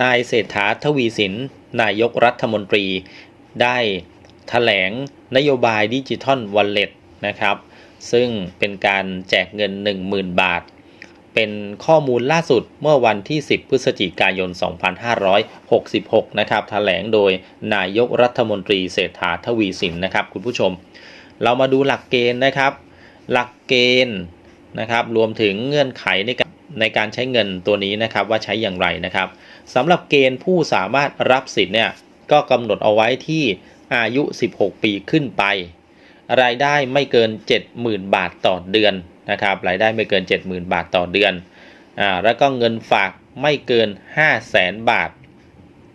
นายเศรษฐาทวีสิน นายกรัฐมนตรี ได้แถลงนโยบายดิจิทัลวอลเล็ตนะครับ ซึ่งเป็นการแจกเงิน 10,000 บาท เป็นข้อมูลล่าสุดเมื่อวันที่ 10 พฤศจิกายน 2566 นะครับแถลงโดยนายกรัฐมนตรีเศรษฐาทวีสินนะครับ คุณผู้ชม เรามาดูหลักเกณฑ์นะครับ หลักเกณฑ์นะครับ รวมถึงเงื่อนไขในการ ในการใช้เงินตัวนี้นะครับว่าใช้อย่างไรนะครับสำหรับเกณฑ์ผู้สามารถรับสิทธิ์เนี่ยก็กำหนดเอาไว้ที่อายุ 16 ปีขึ้นไป รายได้ไม่เกิน 70,000 บาทต่อเดือนนะครับรายได้ไม่เกิน 70,000 บาทต่อเดือนอ่าแล้วก็เงินฝากไม่เกิน 5 0 0แสนบาท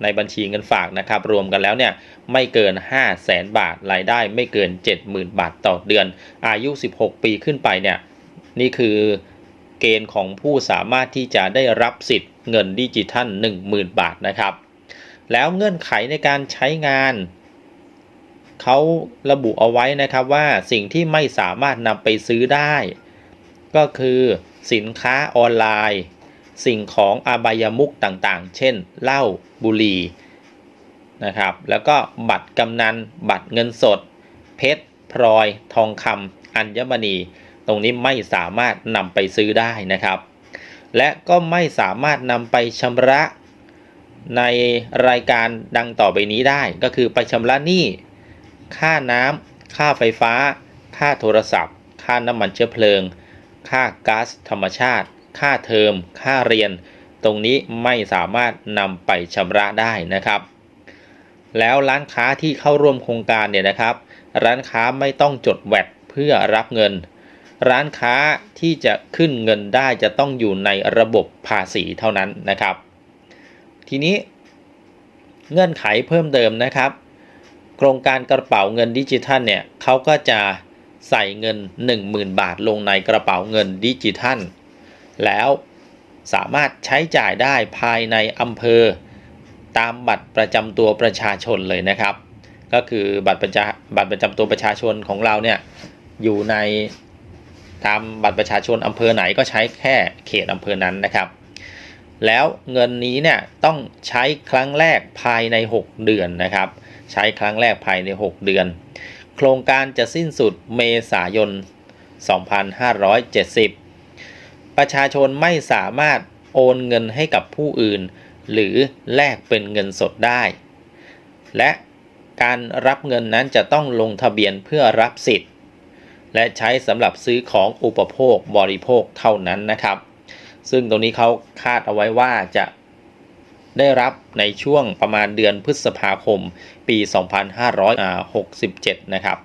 ในบัญชีเงินฝากนะครับรวมกันแล้วเนี่ยไม่เกิน 5 0 0แสนบาท รายได้ไม่เกิน 70,000 บาทต่อเดือน อายุ 16 ปีขึ้นไปเนี่ยนี่คือ เกณฑ์ของผู้สามารถที่จะได้รับสิทธิ์เงินดิจิทัล 10,000 บาทนะครับ แล้วเงื่อนไขในการใช้งานเขาระบุเอาไว้นะครับว่าสิ่งที่ไม่สามารถนำไปซื้อได้ ก็คือสินค้าออนไลน์ สิ่งของอบายมุกต่างๆ เช่นเหล้าบุหรี่นะครับ แล้วก็บัตรกำนัน บัตรเงินสด เพชร พลอย ทองคำอัญมณี ตรงนี้ไม่สามารถนำไปซื้อได้นะครับ และก็ไม่สามารถนำไปชำระในรายการดังต่อไปนี้ได้ ก็คือไปชำระหนี้ ค่าน้ำค่าไฟฟ้า ค่าโทรศัพท์ ค่าน้ำมันเชื้อเพลิง ค่าก๊าซธรรมชาติ ค่าเทอม ค่าเรียน ตรงนี้ไม่สามารถนำไปชำระได้นะครับ แล้วร้านค้าที่เข้าร่วมโครงการเนี่ยนะครับ ร้านค้าไม่ต้องจดแวดเพื่อรับเงิน ร้านค้าที่จะขึ้นเงินได้จะต้องอยู่ในระบบภาษีเท่านั้นนะครับ ทีนี้เงื่อนไขเพิ่มเติมนะครับ โครงการกระเป๋าเงินดิจิทัลเนี่ยเขาก็จะใส่เงิน 10,000 บาทลงในกระเป๋าเงินดิจิทัล แล้วสามารถใช้จ่ายได้ภายในอำเภอ ตามบัตรประจำตัวประชาชนเลยนะครับ ก็คือบัตรประจาบัตรประจำตัวประชาชนของเราเนี่ยอยู่ใน ตามบัตรประชาชนอำเภอไหนก็ใช้แค่เขตอำเภอนั้นนะครับ แล้วเงินนี้เนี่ยต้องใช้ครั้งแรกภายใน 6 เดือนนะครับ ใช้ครั้งแรกภายใน 6 เดือน โครงการจะสิ้นสุดเมษายน 2570 ประชาชนไม่สามารถโอนเงินให้กับผู้อื่น หรือแลกเป็นเงินสดได้ และการรับเงินนั้นจะต้องลงทะเบียนเพื่อรับสิทธิ์ และใช้สำหรับซื้อของอุปโภคบริโภคเท่านั้นนะครับ ซึ่งตรงนี้เขาคาดเอาไว้ว่าจะได้รับในช่วงประมาณเดือนพฤษภาคมปี 2567 นะครับ